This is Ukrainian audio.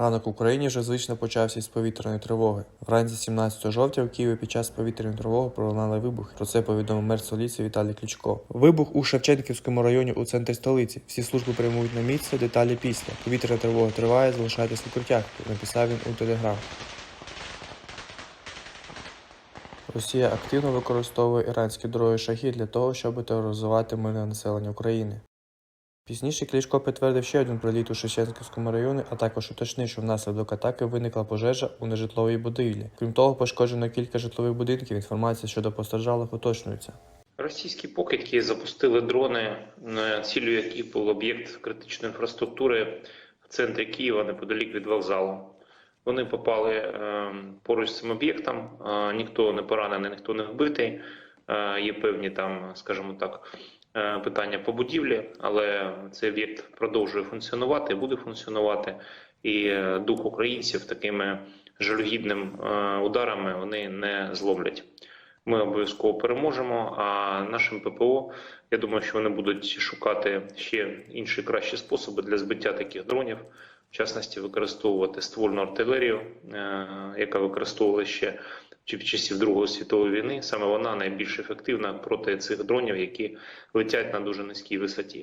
Ранок в Україні вже звично почався із повітряної тривоги. Вранці 17 жовтня в Києві під час повітряної тривоги пролунали вибухи. Про це повідомив мер столиці Віталій Кличко. Вибух у Шевченківському районі у центрі столиці. Всі служби прямують на місце, деталі після. Повітряна тривога триває, залишайтесь в укриттях. Написав він у телеграм. Росія активно використовує іранські дроги шахі для того, щоб тероризувати мирне населення України. Пізніше Кличко підтвердив ще один приліт у Шевченківському районі, а також уточнив, що внаслідок атаки виникла пожежа у нежитловій будівлі. Крім того, пошкоджено кілька житлових будинків. Інформація щодо постраждалих уточнюється. Російські покидьки запустили дрони, ціллю яких був об'єкт критичної інфраструктури в центрі Києва неподалік від вокзалу. Вони попали е, поруч з цим об'єктом. Ніхто не поранений, ніхто не вбитий. Е, Є певні там, скажімо так, е, питання по будівлі, але цей об'єкт продовжує функціонувати, буде функціонувати. І е, дух українців такими жалюгідними ударами вони не зловлять. Ми обов'язково переможемо. А нашим ППО, я думаю, що вони будуть шукати ще інші кращі способи для збиття таких дронів, в частності використовувати ствольну артилерію, яка використовувалася ще чи в часів Другої світової війни. Саме вона найбільш ефективна проти цих дронів, які летять на дуже низькій висоті.